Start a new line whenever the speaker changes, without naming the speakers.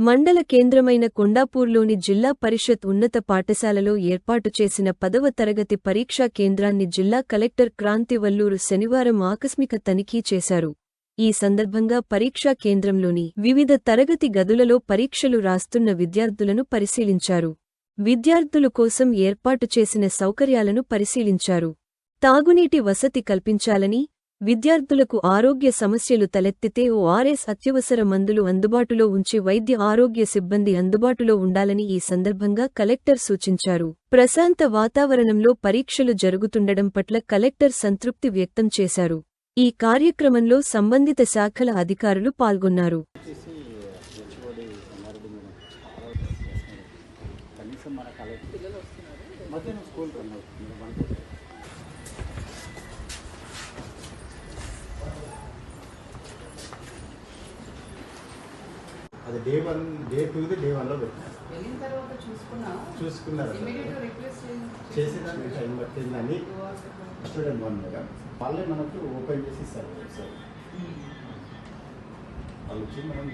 మండల కేంద్రమైన కొండాపూర్లోని జిల్లా పరిషత్ ఉన్నత పాఠశాలలో ఏర్పాటు చేసిన పదవ తరగతి పరీక్షా కేంద్రాన్ని జిల్లా కలెక్టర్ క్రాంతి వల్లూరు శనివారం ఆకస్మిక తనిఖీ చేశారు. ఈ సందర్భంగా పరీక్షా కేంద్రంలోని వివిధ తరగతి గదులలో పరీక్షలు రాస్తున్న విద్యార్థులను పరిశీలించారు. విద్యార్థుల కోసం ఏర్పాటు చేసిన సౌకర్యాలను పరిశీలించారు. తాగునీటి వసతి కల్పించాలని విద్యార్థులకు ఆరోగ్య సమస్యలు తలెత్తితే ఓఆర్ఎస్ అత్యవసర మందులు అందుబాటులో ఉంచి వైద్య ఆరోగ్య సిబ్బంది అందుబాటులో ఉండాలని ఈ సందర్భంగా కలెక్టర్ సూచించారు. ప్రశాంత వాతావరణంలో పరీక్షలు జరుగుతుండడం పట్ల కలెక్టర్ సంతృప్తి వ్యక్తం చేశారు. ఈ కార్యక్రమంలో సంబంధిత శాఖల అధికారులు పాల్గొన్నారు.
అది day one day to the day వన్లో పెట్టినారు
చూసుకున్నా
చూసుకున్నారు చేసేదానికి టైం పట్టిందని స్టూడెంట్ వన్ మేడం వాళ్ళే మనకు ఓపెన్ చేసి ఇస్తారు సార్. వాళ్ళు వచ్చి మనం